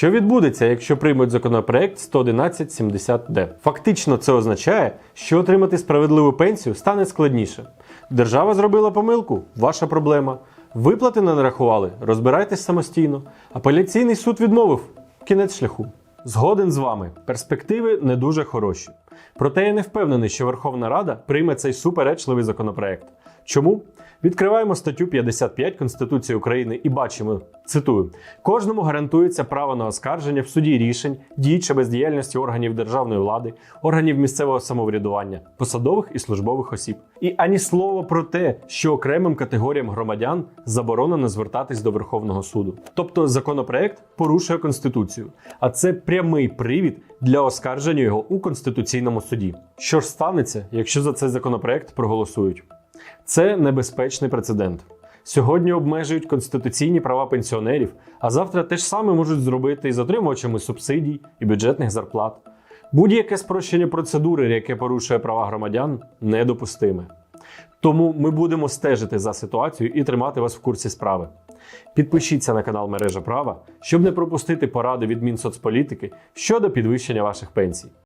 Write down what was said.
Що відбудеться, якщо приймуть законопроект 11170D? Фактично, це означає, що отримати справедливу пенсію стане складніше. Держава зробила помилку, ваша проблема. Виплати не нарахували, розбирайтесь самостійно. Апеляційний суд відмовив. Кінець шляху. Згоден з вами, перспективи не дуже хороші. Проте я не впевнений, що Верховна Рада прийме цей суперечливий законопроект. Чому? Відкриваємо статтю 55 Конституції України і бачимо, цитую: кожному гарантується право на оскарження в суді рішень, дій чи бездіяльності органів державної влади, органів місцевого самоврядування, посадових і службових осіб. І ані слова про те, що окремим категоріям громадян заборонено звертатись до Верховного суду. Тобто законопроект порушує конституцію, а це прямий привід для оскарження його у конституційному суді. Що ж станеться, якщо за цей законопроект проголосують? Це небезпечний прецедент. Сьогодні обмежують конституційні права пенсіонерів, а завтра те ж саме можуть зробити і з отримувачами субсидій і бюджетних зарплат. Будь-яке спрощення процедури, яке порушує права громадян, недопустиме. Тому ми будемо стежити за ситуацією і тримати вас в курсі справи. Підпишіться на канал Мережа Права, щоб не пропустити поради від Мінсоцполітики щодо підвищення ваших пенсій.